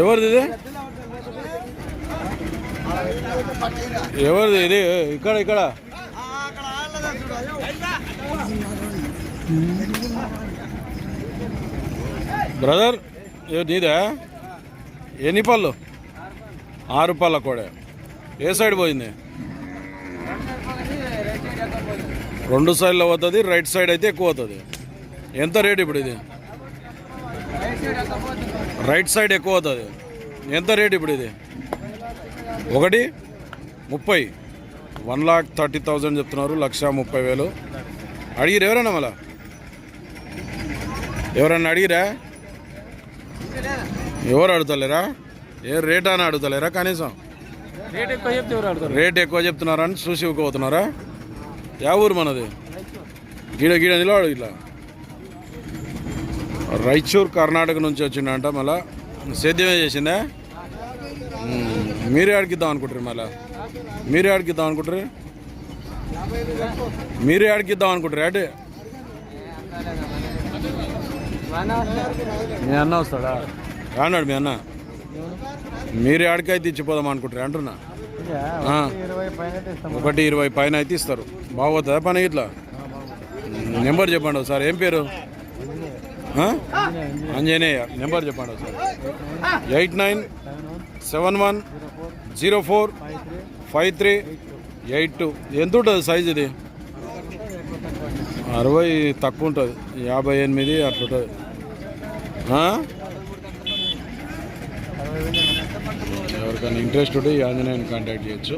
ఎవరిది ఇది? ఎవరిది ఇది? ఇక్కడ ఇక్కడ. బ్రదర్ ఏ నీదా? ఎన్ని పళ్ళు ఆరు పళ్ళ కూడా. ఏ సైడ్ పోయింది? రెండు సైడ్లో పోతుంది రైట్ సైడ్ అయితే ఎక్కువ అవుతుంది ఎంత రేట్ ఇప్పుడు ఇది? రైట్ సైడ్ ఎక్కువ అవుతుంది. ఎంత రేట్ ఇప్పుడు ఇది? ఒకటి ముప్పై. వన్ లాక్ థర్టీ థౌజండ్ చెప్తున్నారు లక్ష ముప్పై వేలు. అడిగిరు ఎవరన్నా మళ్ళా? ఎవరన్నా అడిగిరా ఎవరు అడుగుతలేరా? ఏ రేట్ అని అడుగుతలేరా కనీసం? రేట్ ఎక్కువ చెప్తున్నారా అని చూసి ఇవ్వకపోతున్నారా యా ఊరు మనది. గీడ గీడ నిలవాడు ఇట్లా. రైచూర్ కర్ణాటక నుంచి వచ్చిండంట మళ్ళా. సేద్యమే చేసిందే. మీరే అడిగిద్దాం అనుకుంటారు మళ్ళా. మీరే అడిగిద్దాం అనుకుంటారు మీరే అడిగిద్దాం అనుకుంటారు అంటే. మీ అన్న వస్తాడా? రాన్నాడు మీ అన్న. మీరే ఆడికైతే ఇచ్చిపోదాం అనుకుంటారు అంటున్నా. ఒకటి ఇరవై పైన అయితే ఇస్తారు. బాగోతుందా పని ఇట్లా? నెంబర్ చెప్పండి ఒకసారి. ఏం పేరు? ఆంజనేయ నెంబర్ చెప్పండి ఒకసారి. Eight nine seven one zero four five three eight two. ఎంత ఉంటుంది సైజ్ ఇది? అరవై తక్కువ ఉంటుంది. యాభై ఎనిమిది అట్లుంటుంది ఎవరికైనా ఇంట్రెస్ట్ ఉంటే ఈ కాంటాక్ట్ చేయొచ్చు.